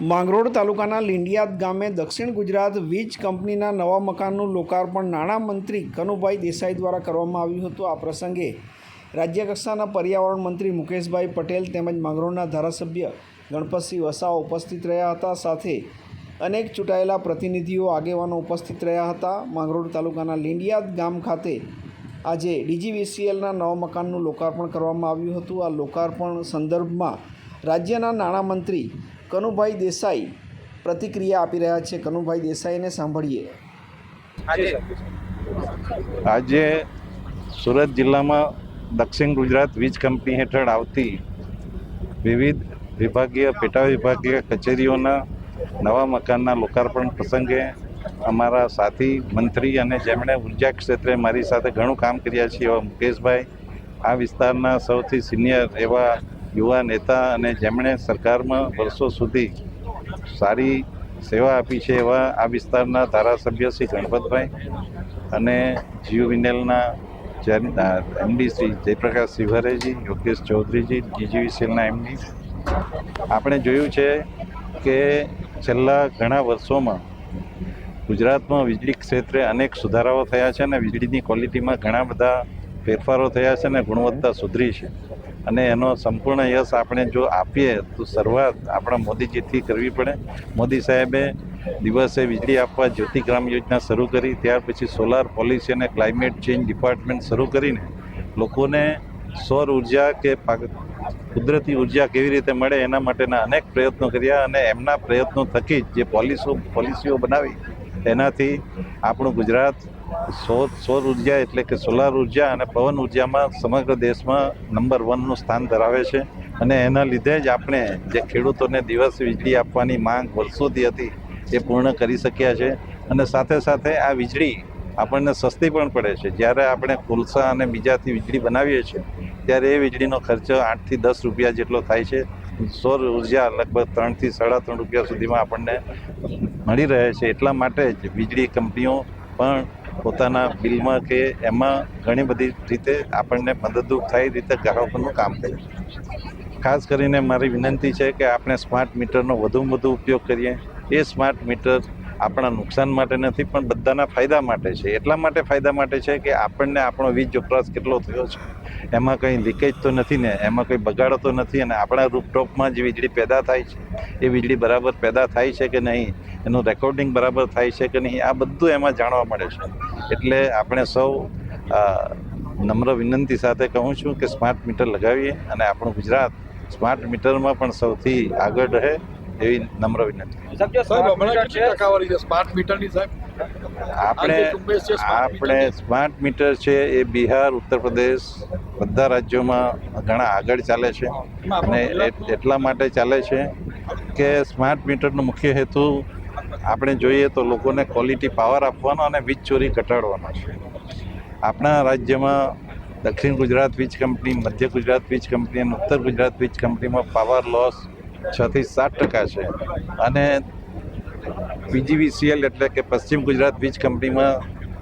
માંગરોળ તાલુકાના લીંડિયાદ ગામે દક્ષિણ ગુજરાત વીજ કંપનીના નવા મકાનનું લોકાર્પણ નાણામંત્રી કનુભાઈ દેસાઈ દ્વારા કરવામાં આવ્યું હતું. આ પ્રસંગે રાજ્યકક્ષાના પર્યાવરણ મંત્રી મુકેશભાઈ પટેલ તેમજ માંગરોળના ધારાસભ્ય ગણપતસિંહ વસાવા ઉપસ્થિત રહ્યા હતા. સાથે અનેક ચૂંટાયેલા પ્રતિનિધિઓ, આગેવાનો ઉપસ્થિત રહ્યા હતા. માંગરોળ તાલુકાના લીંડિયાદ ગામ ખાતે આજે ડીજીવીસીએલના નવા મકાનનું લોકાર્પણ કરવામાં આવ્યું હતું. આ લોકાર્પણ સંદર્ભમાં રાજ્યના નાણામંત્રી કનુભાઈ દેસાઈ પ્રતિક્રિયા આપી રહ્યા છે. કનુભાઈ દેસાઈને સાંભળીએ. આજે સુરત જિલ્લામાં દક્ષિણ ગુજરાત વીજ કંપની હેઠળ આવતી વિવિધ વિભાગીય પેટા વિભાગીય કચેરીઓના નવા મકાનના લોકાર્પણ પ્રસંગે અમારા સાથી મંત્રી અને જેમણે ઊર્જા ક્ષેત્રે મારી સાથે ઘણું કામ કર્યા છે એવા મુકેશભાઈ. આ વિસ્તારના સૌથી સિનિયર એવા યુવા નેતા અને જેમણે સરકારમાં વર્ષો સુધી સારી સેવા આપી છે એવા આ વિસ્તારના ધારાસભ્ય શ્રી ગણપતભાઈ અને જીઓ વિનેલના એમડી શ્રી જયપ્રકાશ શિવહરેજી, યોગેશ ચૌધરીજી જીજીવીસીએલના એમડી. આપણે જોયું છે કે છેલ્લા ઘણા વર્ષોમાં ગુજરાતમાં વીજળી ક્ષેત્રે અનેક સુધારાઓ થયા છે અને વીજળીની ક્વોલિટીમાં ઘણા બધા ફેરફારો થયા છે અને ગુણવત્તા સુધરી છે. અને એનો સંપૂર્ણ યશ આપણે જો આપીએ તો શરૂઆત આપણા મોદીજીથી કરવી પડે. મોદી સાહેબે દિવસે વીજળી આપવા જ્યોતિગ્રામ યોજના શરૂ કરી, ત્યાર પછી સોલાર પોલિસી અને ક્લાઇમેટ ચેન્જ ડિપાર્ટમેન્ટ શરૂ કરીને લોકોને સૌર ઊર્જા કે કુદરતી ઊર્જા કેવી રીતે મળે એના માટેના અનેક પ્રયત્નો કર્યા અને એમના પ્રયત્નો થકી જે પોલિસીઓ પોલિસીઓ બનાવી તેનાથી આપણું ગુજરાત સૌર સૌર ઊર્જા એટલે કે સોલાર ઊર્જા અને પવન ઉર્જામાં સમગ્ર દેશમાં નંબર વનનું સ્થાન ધરાવે છે. અને એના લીધે જ આપણે જે ખેડૂતોને દિવસ વીજળી આપવાની માંગ વર્ષોથી હતી એ પૂર્ણ કરી શક્યા છે. અને સાથે સાથે આ વીજળી આપણને સસ્તી પણ પડે છે. જ્યારે આપણે કોલસા અને બીજાથી વીજળી બનાવીએ છીએ, ત્યારે એ વીજળીનો ખર્ચ આઠથી દસ રૂપિયા જેટલો થાય છે. સૌર ઊર્જા લગભગ ત્રણથી સાડા ત્રણ રૂપિયા સુધીમાં આપણને મળી રહે છે. એટલા માટે જ વીજળી કંપનીઓ પણ પોતાના બિલમાં કે એમાં ઘણી બધી રીતે આપણને મદદરૂપ થાય રીતે ગ્રાહકોનું કામ કરે. ખાસ કરીને મારી વિનંતી છે કે આપણે સ્માર્ટ મીટરનો વધુમાં વધુ ઉપયોગ કરીએ. એ સ્માર્ટ મીટર આપણા નુકસાન માટે નથી, પણ બધાના ફાયદા માટે છે. એટલા માટે ફાયદા માટે છે કે આપણને આપણો વીજ વપરાશ કેટલો થયો છે. એમાં કંઈ લીકેજ તો નથી ને, એમાં કંઈ બગાડો તો નથી અને આપણા રૂપટોપમાં જે વીજળી પેદા થાય છે, એ વીજળી બરાબર પેદા થાય છે કે નહીં, એનું રેકોર્ડિંગ બરાબર થાય છે કે નહીં, આ બધું એમાં જાણવા મળે છે. એટલે આપણે સૌ નમ્ર વિનંતી સાથે કહું છું કે સ્માર્ટ મીટર લગાવીએ અને આપણું ગુજરાત સ્માર્ટ મીટરમાં પણ સૌથી આગળ રહે એવી નમ્ર વિનંતી. સાહેબ જો સાહેબ સ્માર્ટ હમણાં મીટર કેટલી છે? ટકાવારી છે સ્માર્ટ મીટરની આપણે આપણે સ્માર્ટ મીટર છે એ બિહાર ઉત્તર પ્રદેશ બધા રાજ્યોમાં ઘણા આગળ ચાલે છે અને એટલા માટે ચાલે છે કે સ્માર્ટ મીટરનો મુખ્ય હેતુ આપણે જોઈએ તો લોકોને ક્વોલિટી પાવર આપવાનો અને વીજ ચોરી ઘટાડવાનો છે. આપણા રાજ્યમાં દક્ષિણ ગુજરાત વીજ કંપની, મધ્ય ગુજરાત વીજ કંપની અને ઉત્તર ગુજરાત વીજ કંપનીમાં પાવર લોસ છથી સાત ટકા છે. અને પીજીવીસીએલ એટલે કે પશ્ચિમ ગુજરાત વીજ કંપનીમાં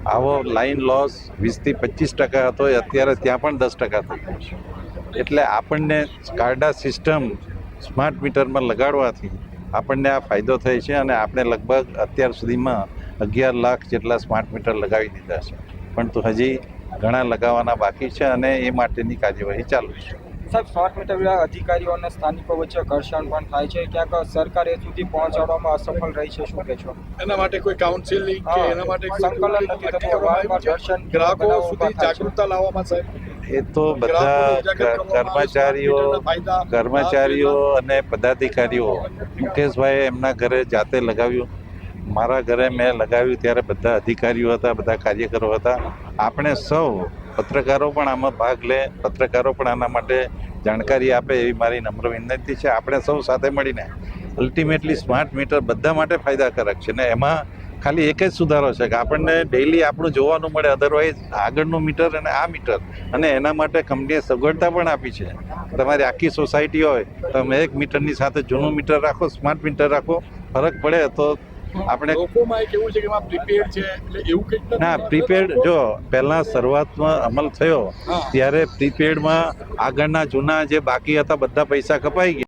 આવો લાઇન લોસ વીસથી પચીસ ટકા હતો એ અત્યારે ત્યાં પણ દસ ટકા થઈ ગયો છે. એટલે આપણને કાર્ડા સિસ્ટમ સ્માર્ટ મીટરમાં લગાડવાથી આપણને આ ફાયદો થાય છે અને આપણે લગભગ અત્યાર સુધીમાં અગિયાર લાખ જેટલા સ્માર્ટ મીટર લગાવી દીધા છે. પણ તો હજી ઘણા લગાવવાના બાકી છે અને એ માટેની કાર્યવાહી ચાલુ છે. સાહેબ સ્માર્ટ મીટર અધિકારીઓ અને સ્થાનિકો વચ્ચે ઘર્ષણ પણ થાય છે. ક્યાંક સરકાર એ સુધી પહોંચાડવામાં અસફળ રહી છે શું કે છો? એના માટે કોઈ કાઉન્સિલિંગ કે એના માટે સંકલન નથી થતું. વારંવાર ઘર્ષણ ગ્રાહકો સુધી. જાગૃતતા લાવવામાં સાહેબ. એ તો બધા કર્મચારીઓ કર્મચારીઓ અને પદાધિકારીઓ, મુકેશભાઈએ એમના ઘરે જાતે લગાવ્યું. મારા ઘરે મેં લગાવ્યું ત્યારે બધા અધિકારીઓ હતા, બધા કાર્યકરો હતા. આપણે સૌ પત્રકારો પણ આમાં ભાગ લે, પત્રકારો પણ આના માટે જાણકારી આપે એવી મારી નમ્ર વિનંતી છે. આપણે સૌ સાથે મળીને અલ્ટિમેટલી સ્માર્ટ મીટર બધા માટે ફાયદાકારક છે ને એમાં ખાલી એક જ સુધારો છે કે આપણને ડેઈલી આપણું જોવાનું મળે. અધરવાઇઝ આગળનું મીટર અને આ મીટર અને એના માટે કંપનીએ સગવડતા પણ આપી છે. તમારી આખી સોસાયટી હોય તમે એક મીટરની સાથે જૂનું મીટર રાખો સ્માર્ટ મીટર રાખો ફરક પડે તો આપણે લોકોમાં એક એવું છે કે પ્રીપેડ છે એટલે એવું કંઈક ના પ્રીપેડ જો પહેલાં શરૂઆતમાં અમલ થયો ત્યારે પ્રીપેડમાં આગળના જૂના જે બાકી હતા બધા પૈસા કપાઈ ગયા.